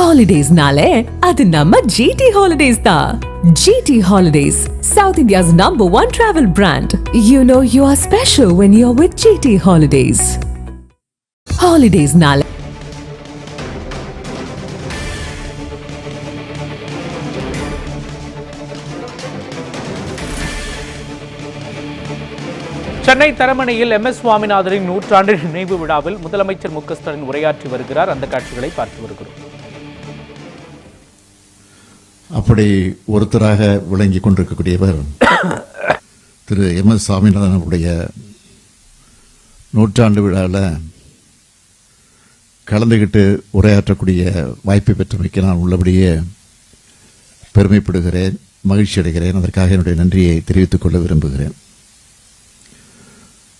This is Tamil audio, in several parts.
ஹாலிடேஸ்னாலே அது நம்ம ஜிடி ஹாலிடேஸ் தான் GT holidays south India's number one travel brand you know you are special when you are with GT holidays ஹாலிடேஸ்னால Chennai தரமணியில் எம் எஸ் சுவாமிநாதனின் நூற்றாண்டு நினைவு விழாவில் முதலமைச்சர் மு க ஸ்டாலின் உரையாற்றி வருகிறார். அந்த காட்சிகளை பார்த்து வருகிறோம். அப்படி ஒருத்தராக விளங்கி கொண்டிருக்கக்கூடியவர் திரு எம் எஸ் சாமிநாதன் அவருடைய நூற்றாண்டு விழாவில் கலந்துக்கிட்டு உரையாற்றக்கூடிய வாய்ப்பை பெற்றமைக்கு நான் உள்ளபடியே பெருமைப்படுகிறேன் மகிழ்ச்சி அடைகிறேன் அதற்காக என்னுடைய நன்றியை தெரிவித்துக் கொள்ள விரும்புகிறேன்.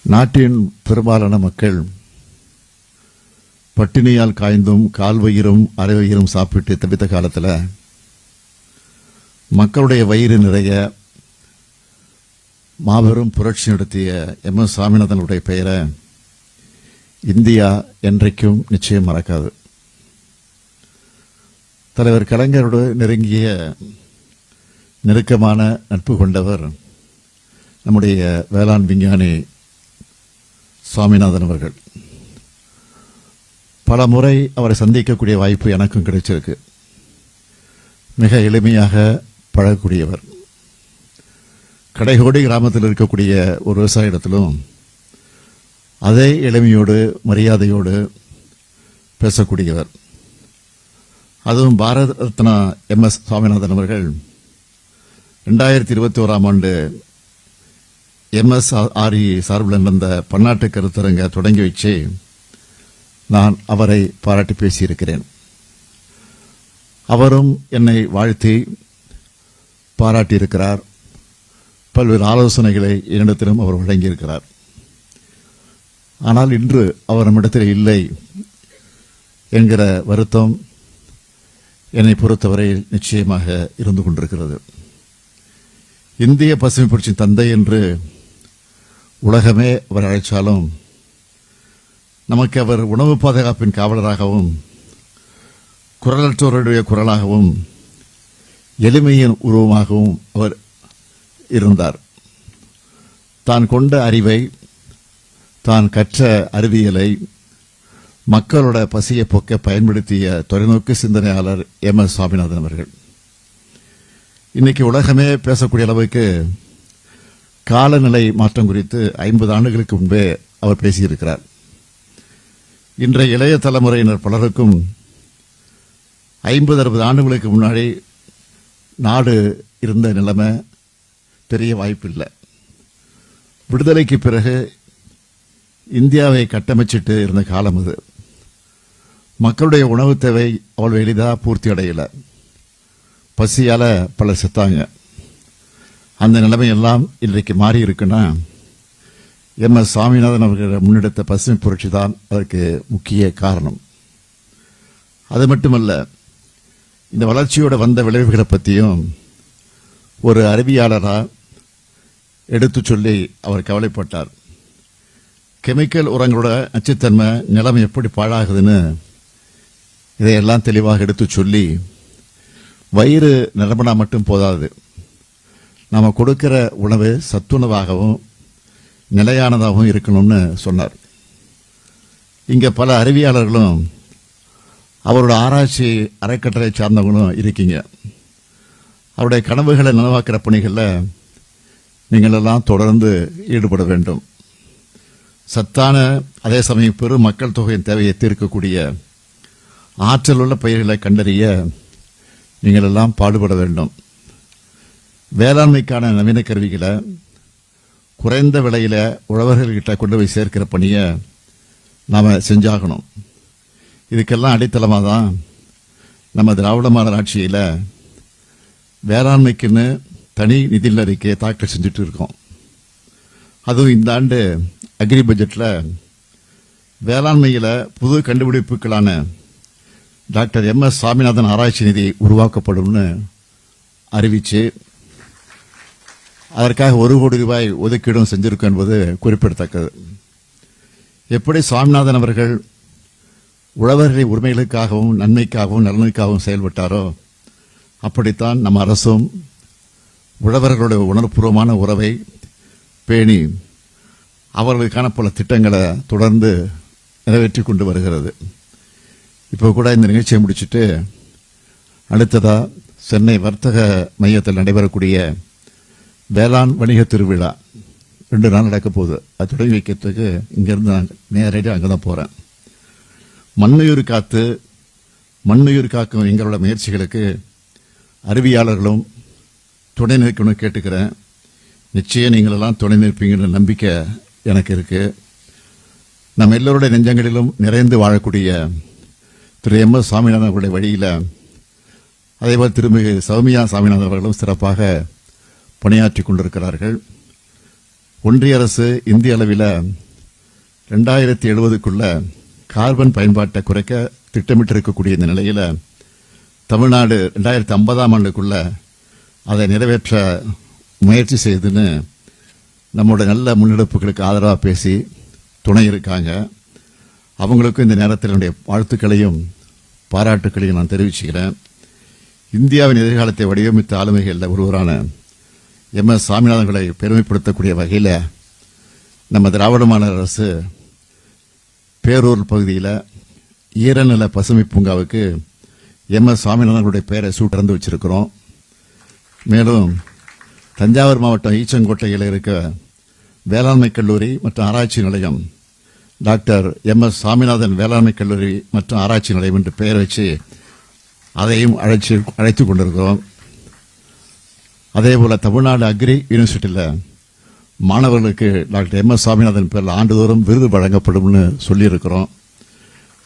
நாட்டின் பெரும்பாலான மக்கள் பட்டினியால் காய்ந்தும் கால்வயிறும் அரைவயிறும் சாப்பிட்டு தவித்த காலத்தில் மக்களுடைய வயிறு நிறைய மாபெரும் புரட்சி நடத்திய எம் எஸ் சாமிநாதனுடைய பெயரை இந்தியா என்றைக்கும் நிச்சயம் மறக்காது. தலைவர் கலைஞரோடு நெருங்கிய நெருக்கமான நட்பு கொண்டவர் நம்முடைய வேளாண் விஞ்ஞானி சுவாமிநாதன் அவர்கள். பல முறை அவரை சந்திக்கக்கூடிய வாய்ப்பு எனக்கும் கிடைச்சிருக்கு. மிக எளிமையாக பழகக்கூடியவர். கடைகோடி கிராமத்தில் இருக்கக்கூடிய ஒரு விவசாய இடத்திலும் அதே எளிமையோடு மரியாதையோடு பேசக்கூடியவர். அதுவும் பாரத ரத்னா எம். எஸ். சுவாமிநாதன் அவர்கள் ரெண்டாயிரத்தி இருபத்தி ஓராம் ஆண்டு எம்எஸ் ஆர்இ சார்பில் நடந்த பன்னாட்டு கருத்தரங்க தொடங்கி வச்சு நான் அவரை பாராட்டி பேசியிருக்கிறேன். அவரும் என்னை வாழ்த்தி பாராட்டியிருக்கிறார். பல்வேறு ஆலோசனைகளை என்னிடத்திலும் அவர் வழங்கியிருக்கிறார். ஆனால் இன்று அவர் நம்மிடத்தில் இல்லை என்கிற வருத்தம் என்னை பொறுத்தவரையில் நிச்சயமாக இருந்து கொண்டிருக்கிறது. இந்திய பசுமை புரட்சியின் தந்தை என்று உலகமே அவர் அழைத்தாலும் நமக்கு அவர் உணவு பாதுகாப்பின் காவலராகவும் குரலற்றோருடைய குரலாகவும் எளிமையின் உருவமாகவும் அவர் இருந்தார். தான் கொண்ட அறிவை தான் கற்ற அறிவியலை மக்களோட பசியை போக்க பயன்படுத்திய தொலைநோக்கு சிந்தனையாளர் எம். எஸ். சுவாமிநாதன் அவர்கள். இன்னைக்கு உலகமே பேசக்கூடிய அளவுக்கு காலநிலை மாற்றம் குறித்து ஐம்பது ஆண்டுகளுக்கு முன்பே அவர் பேசியிருக்கிறார். இன்றைய இளைய தலைமுறையினர் பலருக்கும் ஐம்பது அறுபது ஆண்டுகளுக்கு முன்னாடி நாடு இருந்த நிலைமை தெரிய வாய்ப்பில்லை. விடுதலைக்கு பிறகு இந்தியாவை கட்டமைச்சிட்டு இருந்த காலம் அது. மக்களுடைய உணவு தேவை அவ்வளோ எளிதாக பூர்த்தி அடையலை. பசியால் பலர் செத்தாங்க. அந்த நிலைமையெல்லாம் இன்றைக்கு மாறி இருக்குன்னா எம். எஸ். சாமிநாதன் அவர்கள் முன்னெடுத்த பசுமை புரட்சி தான் அதற்கு முக்கிய காரணம். அது மட்டுமல்ல இந்த வளர்ச்சியோட வந்த விளைவுகளை பற்றியும் ஒரு அறிவியாளராக எடுத்து சொல்லி அவர் கவலைப்பட்டார். கெமிக்கல் உரங்களோட நச்சுத்தன்மை நிலைமை எப்படி பாழாகுதுன்னு இதையெல்லாம் தெளிவாக எடுத்து சொல்லி வயிறு நிரம்பினா மட்டும் போதாது. நாம் கொடுக்கிற உணவு சத்துணவாகவும் நிலையானதாகவும் இருக்கணும்னு சொன்னார். இங்கே பல அறிவியாளர்களும் அவரோட ஆராய்ச்சி அறக்கட்டளை சார்ந்தவங்களும் இருக்கீங்க. அவருடைய கனவுகளை நனவாக்குற பணிகளில் நீங்கள் எல்லாம் தொடர்ந்து ஈடுபட வேண்டும். சத்தான அதே சமயம் பெரு மக்கள் தொகையின் தேவையை தீர்க்கக்கூடிய ஆற்றல் உள்ள பயிர்களை கண்டறிய நீங்கள் எல்லாம் பாடுபட வேண்டும். வேளாண்மைக்கான நவீன கருவிகளை குறைந்த விலையில் உழவர்கள்கிட்ட கொண்டு போய் சேர்க்கிற பணியை நாம் செஞ்சாகணும். இதுக்கெல்லாம் அடித்தளமாக தான் நம்ம திராவிட மாடல் ஆட்சியில் வேளாண்மைக்குன்னு தனி நிதியில் அறிக்கையை தாக்கல் செஞ்சுட்டு இருக்கோம். அதுவும் இந்த ஆண்டு அக்ரி பட்ஜெட்டில் வேளாண்மையில் புது கண்டுபிடிப்புகளான டாக்டர் எம் எஸ் சாமிநாதன் ஆராய்ச்சி நிதி உருவாக்கப்படும்னு அறிவிச்சு அதற்காக ஒரு கோடி ரூபாய் ஒதுக்கீடும் செஞ்சிருக்கும் என்பது குறிப்பிடத்தக்கது. எப்படி சுவாமிநாதன் அவர்கள் உழவர்களை உரிமைகளுக்காகவும் நன்மைக்காகவும் நலனுக்காகவும் செயல்பட்டாரோ அப்படித்தான் நம்ம அரசும் உழவர்களுடைய உணர்வுபூர்வமான உறவை பேணி அவர்களுக்கான பல திட்டங்களை தொடர்ந்து நிறைவேற்றி கொண்டு வருகிறது. இப்போ கூட இந்த நிகழ்ச்சியை முடிச்சுட்டு அடுத்ததாக சென்னை வர்த்தக மையத்தில் நடைபெறக்கூடிய வேளாண் வணிக திருவிழா. ரெண்டு நாள் நடக்க போகுது. அது தொடங்கி வைக்கிறதுக்கு இங்கேருந்து நான் நேரடியாக அங்கே தான் போகிறேன் மண்ணுயிர் காத்து மண்ணுயிர் காக்கும் எங்களோட முயற்சிகளுக்கு அறிவியாளர்களும் துணை நிற்கணும்னு கேட்டுக்கிறேன். நிச்சயம் நீங்களெல்லாம் துணை நிற்பீங்கன்ற நம்பிக்கை எனக்கு இருக்குது நம்ம எல்லோருடைய நெஞ்சங்களிலும் நிறைந்து வாழக்கூடிய திரு எம் எஸ் சாமிநாதன் அவர்களுடைய வழியில் அதேபோல் திருமிகு சௌமியா சாமிநாதன் அவர்களும் சிறப்பாக பணியாற்றி கொண்டிருக்கிறார்கள். ஒன்றிய அரசு இந்திய அளவில் ரெண்டாயிரத்தி எழுபதுக்குள்ளே கார்பன் பயன்பாட்டை குறைக்க திட்டமிட்டு இருக்கக்கூடிய இந்த நிலையில் தமிழ்நாடு ரெண்டாயிரத்தி ஐம்பதாம் ஆண்டுக்குள்ள அதை நிறைவேற்ற முயற்சி செய்துன்னு நம்மளோட நல்ல முன்னெடுப்புகளுக்கு ஆதரவாக பேசி துணை இருக்காங்க. அவங்களுக்கும் இந்த நேரத்தில் என்னுடைய வாழ்த்துக்களையும் பாராட்டுக்களையும் நான் தெரிவிச்சுக்கிறேன். இந்தியாவின் எதிர்காலத்தை வடிவமைத்த ஆளுமைகளில் ஒருவரான எம் எஸ் சாமிநாதன்களை பெருமைப்படுத்தக்கூடிய வகையில் நம்ம திராவிட மாநில அரசு பேரூர் பகுதியில் ஈரநில பசுமை பூங்காவுக்கு எம் எஸ் சுவாமிநாதனுடைய பெயரை சூட்டிறந்து வச்சிருக்கிறோம். மேலும் தஞ்சாவூர் மாவட்டம் ஈச்சங்கோட்டையில் இருக்க வேளாண்மை கல்லூரி மற்றும் ஆராய்ச்சி நிலையம் டாக்டர் எம் எஸ் சாமிநாதன் வேளாண்மை கல்லூரி மற்றும் ஆராய்ச்சி நிலையம் என்று பெயர் வச்சு அதையும் அழைச்சி அழைத்து கொண்டிருக்கிறோம். அதே போல் தமிழ்நாடு அக்ரி யூனிவர்சிட்டியில் மாணவர்களுக்கு டாக்டர் எம் எஸ் சாமிநாதன் பேரில் ஆண்டுதோறும் விருது வழங்கப்படும்னு சொல்லியிருக்கிறோம்.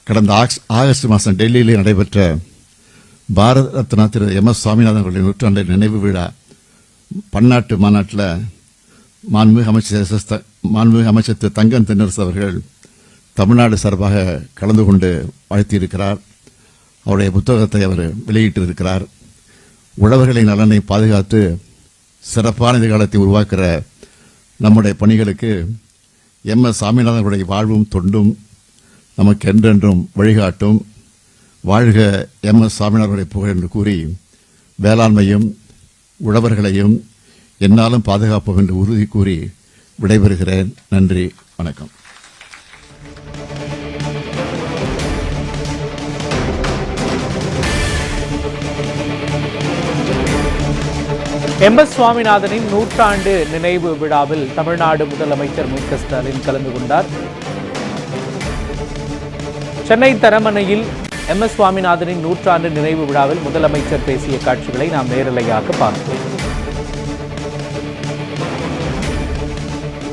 கடந்த ஆக்ஸ்- ஆகஸ்ட் மாதம் டெல்லியிலே நடைபெற்ற பாரத ரத்னா திரு எம் எஸ் சுவாமிநாதன் அவர்களின் நூற்றாண்டு நினைவு விழா பன்னாட்டு மாநாட்டில் மாண்புமிகு அமைச்சர் எஸ் மாண்புமிகு அமைச்சர் திரு தங்கம் தென்னரசு அவர்கள் தமிழ்நாடு சார்பாக கலந்து கொண்டு வாழ்த்தியிருக்கிறார் அவருடைய புத்தகத்தை அவர் வெளியிட்டிருக்கிறார். உழவர்களின் நலனை பாதுகாத்து சிறப்பான எதிர்காலத்தை உருவாக்குற நம்முடைய பணிகளுக்கு எம் எஸ் சாமிநாதனுடைய வாழ்வும் தொண்டும் நமக்கு என்றென்றும் வழிகாட்டும். வாழ்க எம் எஸ் சாமிநாதனுடைய புகழ் என்று கூறி வேளாண்மையும் உழவர்களையும் என்னாலும் பாதுகாப்போம் என்று உறுதி கூறி விடைபெறுகிறேன். நன்றி வணக்கம். எம் எஸ் சுவாமிநாதனின் நூற்றாண்டு நினைவு விழாவில் தமிழ்நாடு முதலமைச்சர் மு க ஸ்டாலின் கலந்து கொண்டார். சென்னை தரமணையில் எம் எஸ் சுவாமிநாதனின் நூற்றாண்டு நினைவு விழாவில் முதலமைச்சர் பேசிய காட்சிகளை நாம் நேரலையாக பார்த்தோம்